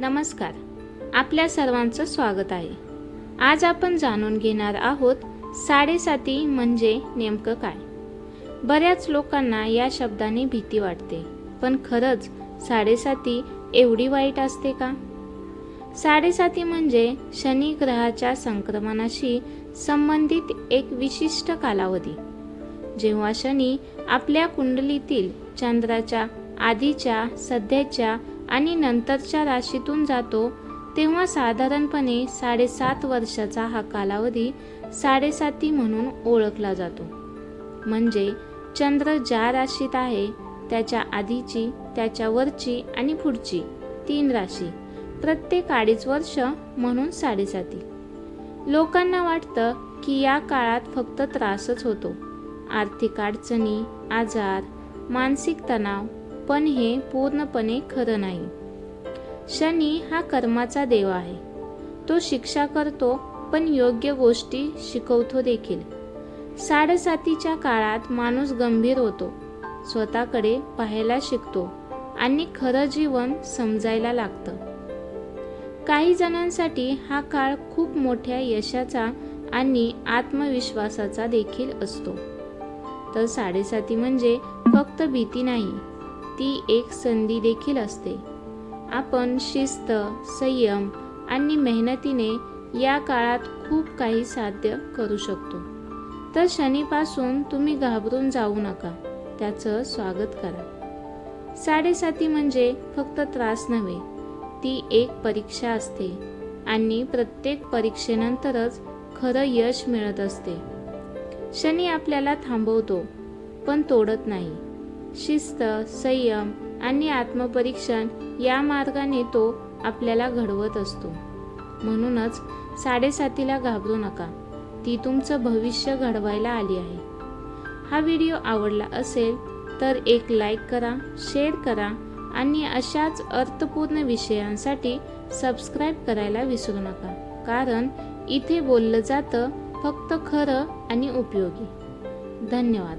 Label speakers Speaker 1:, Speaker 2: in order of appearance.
Speaker 1: नमस्कार. आपल्या सर्वांचं स्वागत आहे. आज आपण जाणून घेणार आहोत साडेसाती म्हणजे नेमकं काय? बऱ्याच लोकांना या शब्दाने भीती वाटते पण खरंच साडेसाती एवढी वाईट असते का? साडेसाती म्हणजे शनी ग्रहाच्या संक्रमणाशी संबंधित एक विशिष्ट कालावधी. जेव्हा शनी आपल्या कुंडलीतील चंद्राच्या आधीच्या सध्याच्या आणि नंतरच्या राशीतून जातो तेव्हा साधारणपणे साडेसात वर्षाचा हा कालावधी साडेसाती म्हणून ओळखला जातो. म्हणजे चंद्र ज्या राशीत आहे त्याच्या आधीची त्याच्यावरची आणि पुढची तीन राशी प्रत्येक अडीच वर्ष म्हणून साडेसाती. लोकांना वाटतं की या काळात फक्त त्रासच होतो. आर्थिक अडचणी आजार मानसिक तणाव पण हे पूर्णपणे खरं नाही. शनी हा कर्माचा देव आहे. तो शिक्षा करतो पण योग्य गोष्टी शिकवतो देखील. साडेसातीच्या काळात माणूस गंभीर होतो. स्वतःकडे पाहायला शिकतो आणि खरं जीवन समजायला लागतं. काही जणांसाठी हा काळ खूप मोठ्या यशाचा आणि आत्मविश्वासाचा देखील असतो. तर साडेसाती म्हणजे फक्त भीती नाही. ती एक संधी देखील असते. आपण शिस्त संयम आणि मेहनतीने या काळात खूप काही साध्य करू शकतो. तर शनीपासून तुम्ही घाबरून जाऊ नका. त्याचं स्वागत करा. साडेसाती म्हणजे फक्त त्रास नव्हे ती एक परीक्षा असते आणि प्रत्येक परीक्षेनंतरच खरं यश मिळत असते. शनी आपल्याला थांबवतो पण तोडत नाही. शिस्त संयम आणि आत्मपरीक्षण या मार्गाने तो आपल्याला घडवत असतो. म्हणूनच साडेसातीला घाबरू नका. ती तुमचं भविष्य घडवायला आली आहे. हा व्हिडिओ आवडला असेल तर एक लाईक करा शेअर करा आणि अशाच अर्थपूर्ण विषयांसाठी सबस्क्राईब करायला विसरू नका. कारण इथे बोललं जातं फक्त खरं आणि उपयोगी. धन्यवाद.